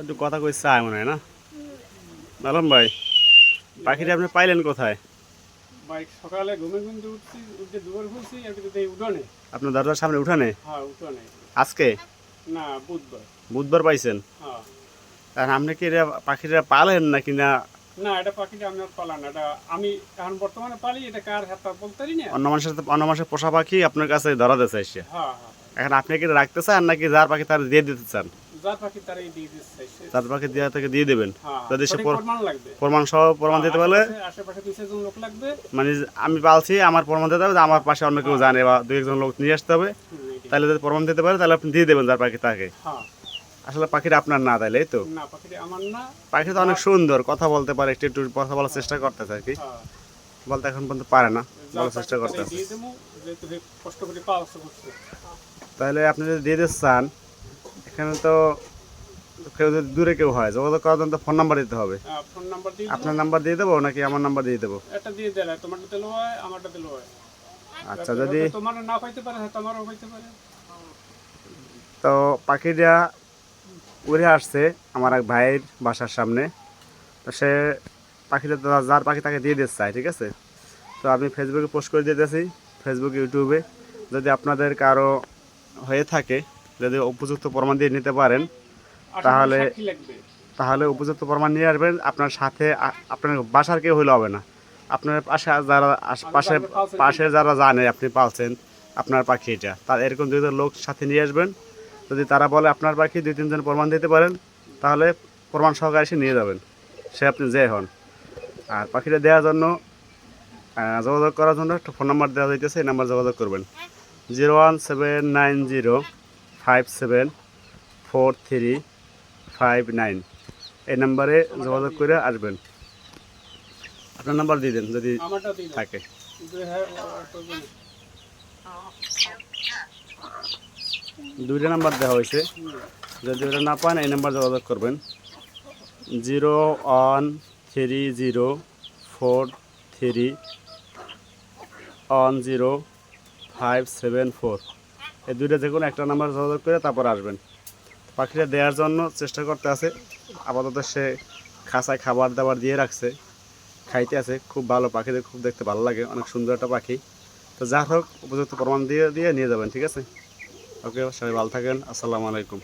একটু কথা কই চায় মনে হয় না? আলম ভাই পাখিটা আপনি পাইলেন কোথায়? বাইক সকালে ঘুমে ঘুমতে উঠছি উঠে দুবার কিন্তু এই উঠোনে। আপনার দরজার সামনে উঠানে? হ্যাঁ উঠোনে। আজকে? না বুধবার। বুধবার পাইছেন? হ্যাঁ। আর আপনি কি এটা পাখিটা পালেন নাকি না? না এটা পাখিটা আমি আর পালাম না এটা আমি এখন বর্তমানে পালি এটা কার হাত বলতে পারি না। অন্য মানুষের অন্য মানুষের পোষা পাখি আপনার কাছে ধরা দিতে এসে হ্যাঁ হ্যাঁ। এখন আপনি কি রাখতে চান নাকি যার পাখি তার দিয়ে দিতে চান? যার পাখি দেওয়া থেকে দিয়ে দেবেন। হ্যাঁ যদি সে প্রমাণ প্রমাণ সহ প্রমাণ দিতে পারলে মানে আমি পালছি আমার প্রমাণ দিতে হবে আমার পাশে অন্য কেউ জানে বা দু একজন লোক নিয়ে আসতে হবে। তাহলে যদি প্রমাণ দিতে পারে তাহলে আপনি দিয়ে দেবেন যার পাখি তাকে। হ্যাঁ। আসলে পাখিটা আপনার না তাইলে এই তো। পাখি তো অনেক সুন্দর কথা বলতে পারে একটু একটু কথা বলার চেষ্টা করতেছে আর কি। হ্যাঁ। বলতে এখন পর্যন্ত পারে না বলার চেষ্টা পাখি তারাই করতেছে। দিয়ে দেবো যেহেতু সে কষ্ট করে পাওয়া করছে তাহলে আপনি যদি দিয়ে দিতে চান এখানে তো কেউ যদি দূরে কেউ হয় যোগাযোগ করার জন্য তো ফোন নাম্বার দিতে হবে। ফোন নাম্বার দিয়ে আপনার নাম্বার দিয়ে দেবো নাকি আমার নাম্বার দিয়ে দেবো? একটা দিয়ে দেয় তোমারটা দিলেও হয় আমারটা দিলেও হয়। আচ্ছা যদি তোমার না পাইতে পারে হয়তো পাইতে পারে। তো পাখিটা উড়ে আসছে আমার এক ভাইয়ের বাসার সামনে। তো সে পাখিটা যার পাখি তাকে দিয়ে দিতে চায় ঠিক আছে? তো আমি ফেসবুকে পোস্ট করে দিতেছি ফেসবুক ইউটিউবে যদি আপনাদের কারও হয়ে থাকে যদি উপযুক্ত প্রমাণ দিয়ে নিতে পারেন তাহলে- তাহলে উপযুক্ত প্রমাণ নিয়ে আসবেন। আপনার সাথে আপনার বাসার কেউ হলে হবে না। আপনার পাশে যারা পাশে পাশে যারা জানে আপনি পালছেন আপনার পাখি এটা। তার এরকম দুইজন লোক সাথে নিয়ে আসবেন। যদি তারা বলে আপনার পাখি দুই তিনজন প্রমাণ দিতে পারেন তাহলে প্রমাণ সহকারে এসে নিয়ে যাবেন। সে আপনি যে হন। আর পাখিটা দেওয়ার জন্য যোগাযোগ করার জন্য একটা ফোন নাম্বার দেওয়া হইতেছে এই নাম্বার যোগাযোগ করবেন। Zero one seven nine zero five seven four three five nine এই নাম্বারে যোগাযোগ করে আসবেন। আপনার নাম্বার দিয়ে দেন যদি থাকে। দুইটা নাম্বার দেওয়া হয়েছে। যদি ওটা না পান এই নাম্বার যোগাযোগ করবেন। Zero one three zero four three one zero five seven four. এই দুইটা যে কোনো একটা নাম্বার যোগাযোগ করে তারপর আসবেন। পাখিটা দেওয়ার জন্য চেষ্টা করতে আছে। আপাতত সে খাঁচায় খাবার দাবার দিয়ে রাখছে। খাইতে আছে। খুব ভালো পাখিদের খুব দেখতে ভালো লাগে। অনেক সুন্দর একটা পাখি। তো যা হোক, উপযুক্ত প্রমাণ দিয়ে দিয়ে নিয়ে যাবেন, ঠিক আছে? ওকে, সবাই ভালো থাকেন। আসসালামু আলাইকুম।